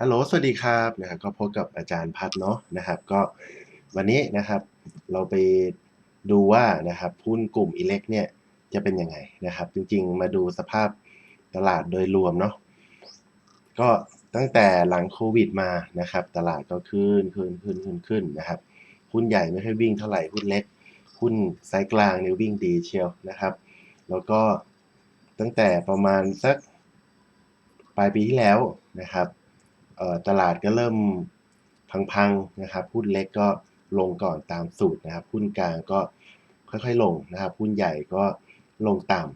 ฮัลโหล สวัสดีครับนะครับก็พบกับอาจารย์พัดเนาะนะครับ ก็วันนี้นะครับ เราไปดูว่านะครับหุ้นกลุ่มอิเล็กเนี่ยจะเป็นยังไงนะครับ จริงๆ มาดูสภาพตลาดโดยรวมเนาะก็ตั้งแต่หลังโควิดมานะครับ ตลาดก็ขึ้นขึ้นขึ้นขึ้นขึ้นนะครับหุ้นใหญ่ไม่ค่อยวิ่งเท่าไหร่หุ้นเล็ก หุ้นไซส์กลางเนี่ยวิ่งดีเชียวนะครับ แล้วก็ตั้งแต่ประมาณสักปลายปีที่แล้วนะครับ ตลาดก็เริ่มพังๆนะครับหุ้นเล็กก็ลงก่อนตามสูตรนะครับหุ้นกลางก็ค่อยๆลงนะครับหุ้นใหญ่ก็ลงตาม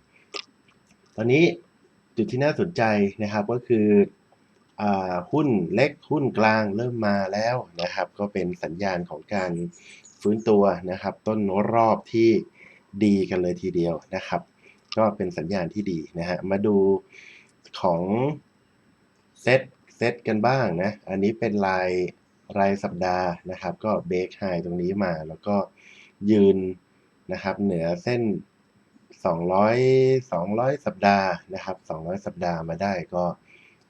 ตอนนี้จุดที่น่าสนใจนะครับก็คืออหุ้นเล็กหุ้นกลางเริ่มมาแล้วนะครับ ก็เป็นสัญญาณของการฟื้นตัวนะครับ ต้นรอบที่ดีกันเลยทีเดียวนะครับ ก็เป็นสัญญาณที่ดีนะฮะมาดูของเซต เซตกันบ้างนะ อันนี้เป็นรายรายสัปดาห์นะครับ ก็เบรกไฮตรงนี้มา แล้วก็ยืนนะครับ เหนือเส้น 200 200 สัปดาห์นะครับ 200 สัปดาห์มาได้ก็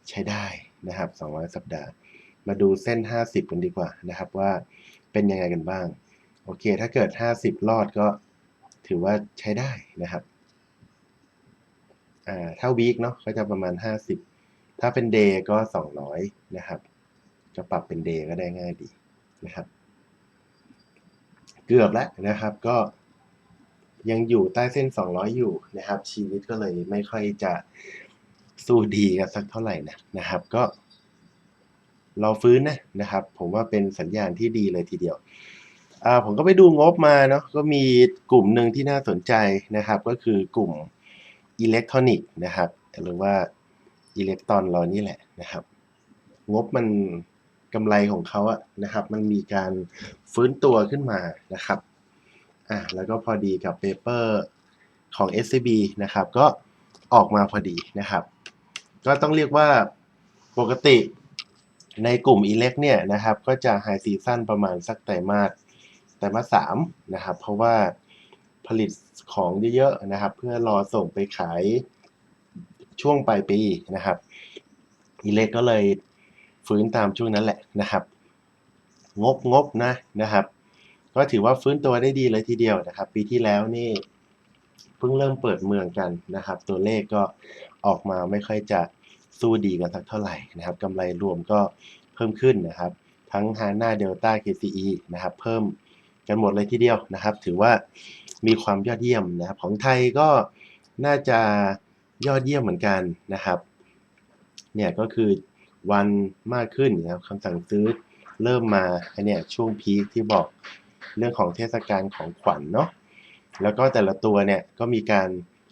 ใช้ได้นะครับ 200 สัปดาห์ มาดูเส้น 50 กันดีกว่านะครับว่าเป็นยังไงกันบ้าง โอเค ถ้าเกิด 50 รอดก็ถือว่าใช้ได้นะครับ อ่า ถ้าวีคเนาะก็จะประมาณ 50 ถ้าเป็นเดย์ก็ 200 นะครับ จะปรับเป็นเดย์ก็ได้ง่ายดีนะครับ เกือบแล้วนะครับก็ยังอยู่ใต้เส้น 200 อยู่นะครับ ชีวิตก็เลยไม่ค่อยจะสู้ดีกันสักเท่าไหร่นะนะครับ ก็เรอฟื้นนะนะครับ ผมว่าเป็นสัญญาณที่ดีเลยทีเดียวอ่าผมก็ไปดูงบมาเนาะก็มีกลุ่มหนึ่งที่น่าสนใจนะครับ ก็คือกลุ่มอิเล็กทรอนิกส์นะครับ หรือว่า อิเล็กตรอนเรานี่แหละนะครับ งบมันกำไรของเขาอะนะครับ มันมีการฟื้นตัวขึ้นมานะครับอ่าแล้วก็พอดีกับเปเปอร์ของ SCB นะครับ ก็ออกมาพอดีนะครับ ก็ต้องเรียกว่าปกติในกลุ่มอิเล็กเนี่ยนะครับ ก็จะไฮซีซั่นประมาณสักไตรมาสไตรมาสสามนะครับ เพราะว่าผลิตของเยอะๆนะครับ เพื่อรอส่งไปขาย ช่วงปลายปีนะครับอิเล็กก็เลยฟื้นตามช่วงนั้นแหละนะครับ งบงบนะนะครับ ก็ถือว่าฟื้นตัวได้ดีเลยทีเดียวนะครับ ปีที่แล้วนี่เพิ่งเริ่มเปิดเมืองกันนะครับ ตัวเลขก็ออกมาไม่ค่อยจะสู้ดีกันสักเท่าไหร่นะครับกำไรรวมก็เพิ่มขึ้นนะครับ ทั้ง HANA Delta KCE นะครับ เพิ่มกันหมดเลยทีเดียวนะครับ ถือว่ามีความยอดเยี่ยมนะครับ ของไทยก็น่าจะ ยอดเยี่ยมเหมือนกันนะครับ เนี่ยก็คือวันมากขึ้นนะครับคำสั่งซื้อเริ่มมาอันเนี้ยช่วงพีคที่บอกเรื่องของเทศกาลของขวัญเนาะแล้วก็แต่ละตัวเนี่ยก็มีการ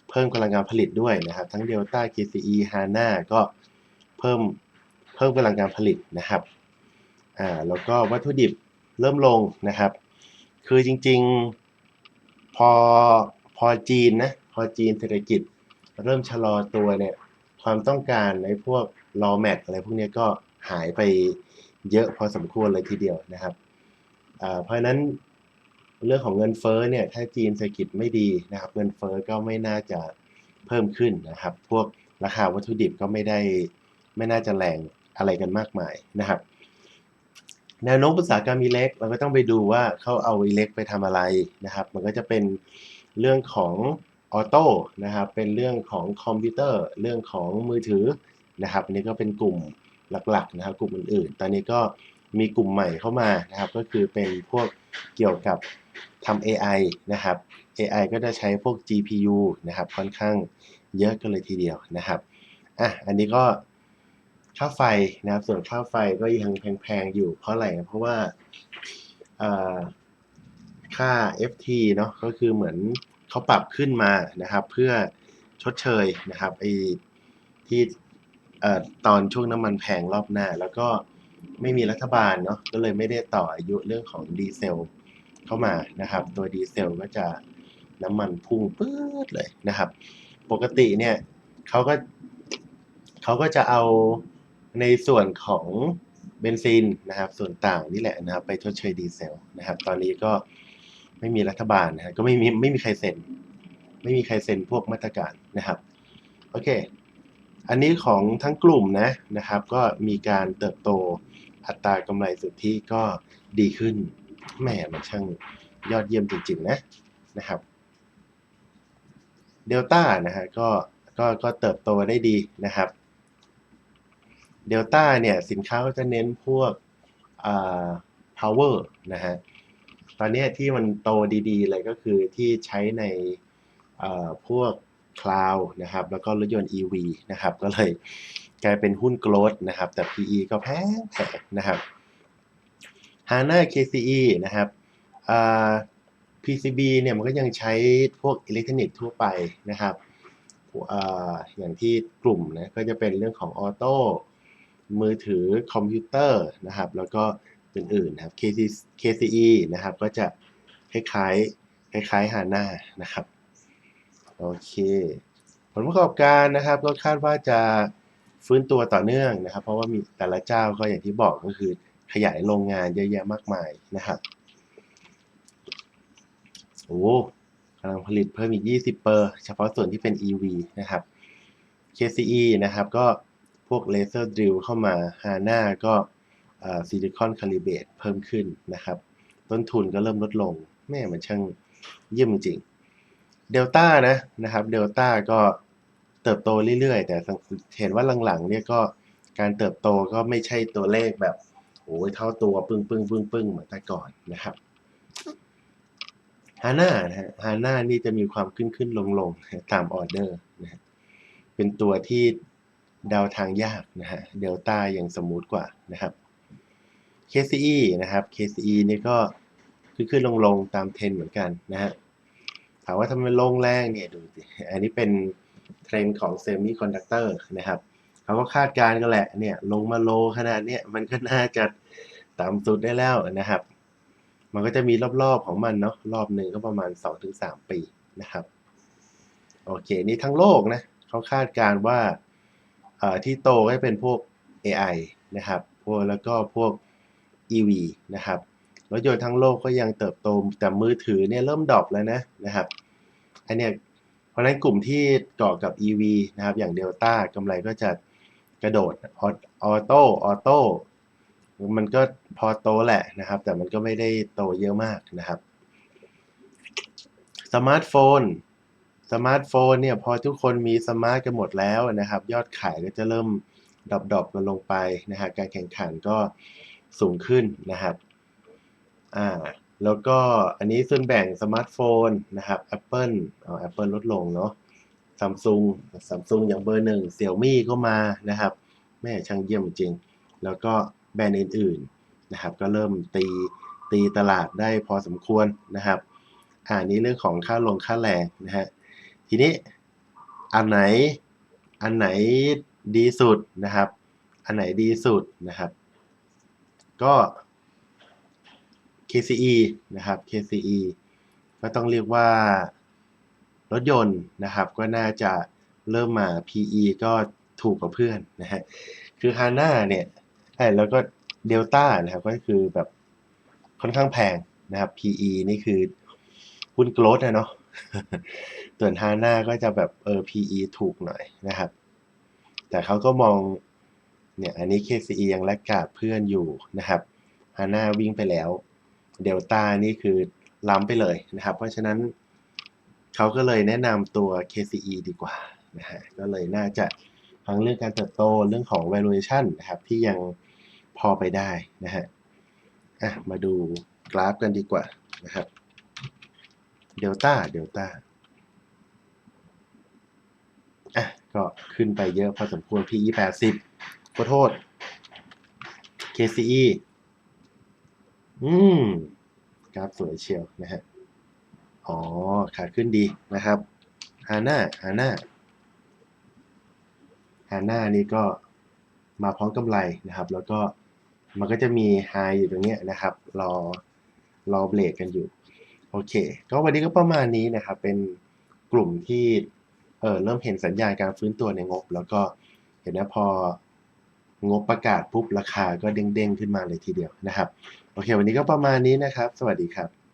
เพิ่มกำลังการผลิตด้วยนะครับ ทั้ง Delta KCE HANA ก็เพิ่มเพิ่มกำลังการผลิตนะครับอ่าแล้วก็วัตถุดิบเริ่มลงนะครับ คือจริงๆพอพอจีนนะพอจีนเศรษฐกิจ เริ่มชะลอตัวเนี่ยความต้องการในพวก raw mat อะไรพวกนี้ก็หายไปเยอะพอสมควรเลยทีเดียวนะครับ เพราะนั้นเรื่องของเงินเฟ้อเนี่ยถ้าจีนเศรษฐกิจไม่ดีนะครับ เงินเฟ้อก็ไม่น่าจะเพิ่มขึ้นนะครับ พวกราคาวัตถุดิบก็ไม่ได้ไม่น่าจะแรงอะไรกันมากมายนะครับแนวโน้มอุตสาหกรรมอิเล็กเราก็ต้องไปดูว่าเขาเอาอิเล็กไปทำอะไรนะครับ มันก็จะเป็นเรื่องของ ออโต้นะครับเป็นเรื่องของคอมพิวเตอร์ เรื่องของมือถือนะครับอันนี้ก็เป็นกลุ่มหลักๆนะครับกลุ่มอื่นๆ ตอนนี้ก็มีกลุ่มใหม่เข้ามานะครับ ก็คือเป็นพวกเกี่ยวกับทำ AI นะครับ AI ก็จะใช้พวก GPU นะครับค่อนข้างเยอะกันเลยทีเดียวนะครับอะอันนี้ก็ค่าไฟนะครับ ส่วนค่าไฟก็ยังแพงๆอยู่เพราะอะไรเพราะว่าค่า FT เนาะก็คือเหมือน เขาปรับขึ้นมานะครับ เพื่อชดเชยนะครับไอ้ที่ตอนช่วงน้ำมันแพงรอบหน้า แล้วก็ไม่มีรัฐบาลเนาะก็เลยไม่ได้ต่ออายุเรื่องของดีเซลเข้ามานะครับ ตัวดีเซลก็จะน้ำมันพุ่งปื๊ดเลยนะครับ ปกติเนี่ยเขาก็เขาก็จะเอาในส่วนของเบนซินนะครับ ส่วนต่างนี่แหละนะครับ ไปชดเชยดีเซลนะครับ ตอนนี้ก็ ไม่มีรัฐบาลนะก็ไม่มีไม่มีใครเซ็น ไม่มีใครเซ็นพวกมาตรการนะครับโอเค อันนี้ของทั้งกลุ่มนะนะครับ ก็มีการเติบโตอัตรากำไรสุทธิก็ดีขึ้นแหมมันช่างยอดเยี่ยมจริงๆนะนะครับเดลต้านะฮะก็ก็ก็เติบโตได้ดีนะครับเดลต้าเนี่ยสินค้าก็จะเน้นพวกอ่า power นะฮะ ตอนนี้ที่มันโตดีๆเลยก็คือที่ใช้ในพวก cloud นะครับ แล้วก็รถยนต์ EV นะครับ ก็เลยกลายเป็นหุ้น growth นะครับ แต่ PE ก็แพงแพงนะครับ HANA KCE นะครับ PCB เนี่ยมันก็ยังใช้พวกอิเล็กทรอนิกส์ทั่วไปนะครับออย่างที่กลุ่มนะก็จะเป็นเรื่องของออโต้มือถือคอมพิวเตอร์นะครับ แล้วก็ อื่นๆนะครับ KCE นะครับ ก็จะคล้ายๆ คล้ายๆ HANA นะครับ โอเค ผลประกอบการนะครับ ก็คาดว่าจะฟื้นตัวต่อเนื่องนะครับ เพราะว่ามีแต่ละเจ้าก็อย่างที่บอกก็คือขยายโรงงานเยอะแยะมากมายนะครับโอ้กำลังผลิตเพิ่มอีก 20 เปอร์ เฉพาะส่วนที่เป็น EV นะครับ KCE นะครับ ก็พวกเลเซอร์ดริลเข้ามา HANA ก็ ซิลิคอนคาลิเบตเพิ่มขึ้นนะครับ ต้นทุนก็เริ่มลดลง แม่มันช่างเยี่ยมจริงเดลต้านะนะครับเดลต้าก็เติบโตเรื่อยๆ แต่เห็นว่าหลังๆเนี่ยก็การเติบโตก็ไม่ใช่ตัวเลขแบบโอ้ยเท่าตัวปึ้งปึ้งปึ้งปึ้งเหมือนแต่ก่อนนะครับฮาน่านะฮะฮาน่านี่จะมีความขึ้นขึ้นลงลงตามออเดอร์นะฮะเป็นตัวที่เดาทางยากนะฮะเดลต้ายังสมูทกว่านะครับ KCE นะครับ KCE นี่ก็ขึ้นขึ้นลงลงตามเทรนเหมือนกันนะฮะ ถามว่าทำไมลงแรงเนี่ยดูสิ อันนี้เป็นเทรนของเซมิคอนดักเตอร์นะครับเขาก็คาดการณ์กันแหละเนี่ยลงมาโลขนาดเนี้ยมันก็น่าจะต่ำสุดได้แล้วนะครับ มันก็จะมีรอบๆของมันเนาะรอบหนึ่งก็ประมาณ 2-3 ปีนะครับ โอเค นี่ทั้งโลกนะเขาคาดการณ์ว่าที่โตก็จะเป็นพวก AI นะครับพวกแล้วก็พวก EV นะครับรถยนต์ทั้งโลกก็ยังเติบโตแต่มือถือเนี่ยเริ่มดรอปแล้วนะนะครับอันเนี้ยเพราะฉะนั้นกลุ่มที่เกาะกับ EV นะครับอย่างเดลต้ากำไรก็จะกระโดดออโต้ออโต้มันก็พอโตแหละนะครับ แต่มันก็ไม่ได้โตเยอะมากนะครับสมาร์ทโฟนสมาร์ทโฟนเนี่ยพอทุกคนมีสมาร์ทกันหมดแล้วนะครับ ยอดขายก็จะเริ่มดรอปๆกันลงไปนะฮะการแข่งขันก็ สูงขึ้นนะครับอ่าแล้วก็อันนี้ส่วนแบ่งสมาร์ทโฟนนะครับ Apple อ๋อ Apple ลดลงเนาะซัมซุงซัมซุงอย่างเบอร์หนึ่งเสี่ยวมี่ก็มานะครับแม่ช่างเยี่ยมจริง แล้วก็แบรนด์อื่นๆนะครับ ก็เริ่มตีตีตลาดได้พอสมควรนะครับอ่านี้เรื่องของค่าลงค่าแรงนะฮะทีนี้อันไหนอันไหนดีสุดนะครับ อันไหนดีสุดนะครับ ก็ KCE นะครับ KCE ก็ต้องเรียกว่ารถยนต์นะครับ ก็น่าจะเริ่มมา PE ก็ถูกกว่าเพื่อนนะฮะ คือ HANA เนี่ยแล้วก็เดลต้านะครับ ก็คือแบบค่อนข้างแพงนะครับ PE นี่คือหุ้นโกลด์นะเนาะส่วน HANA ก็จะแบบเออ PE ถูกหน่อยนะครับ แต่เขาก็มอง เนี่ยอันนี้ KCE ยังแลกกาดเพื่อนอยู่นะครับ HANA วิ่งไปแล้วเดลต้านี่คือล้ำไปเลยนะครับ เพราะฉะนั้นเขาก็เลยแนะนำตัว KCE ดีกว่านะฮะก็เลยน่าจะทั้งเรื่องการเติบโตเรื่องของ valuation นะครับที่ยังพอไปได้นะฮะอะมาดูกราฟกันดีกว่านะครับเดลต้าเดลต้าอะก็ขึ้นไปเยอะพอสมควร PE 80 ขอโทษ KCE อืมกราฟสวยเชียวนะฮะ อ๋อ ขาขึ้นดีนะครับฮาน่าฮาน่าฮาน่านี่ก็มาพร้อมกำไรนะครับ แล้วก็มันก็จะมีไฮอยู่ตรงนี้นะครับ รอรอเบรกกันอยู่ โอเค ก็วันนี้ก็ประมาณนี้นะครับ เป็นกลุ่มที่เออเริ่มเห็นสัญญาณการฟื้นตัวในงบ แล้วก็เห็นนะพอ งบประกาศปุ๊บราคาก็เด้งๆขึ้นมาเลยทีเดียวนะครับ โอเค วันนี้ก็ประมาณนี้นะครับ สวัสดีครับ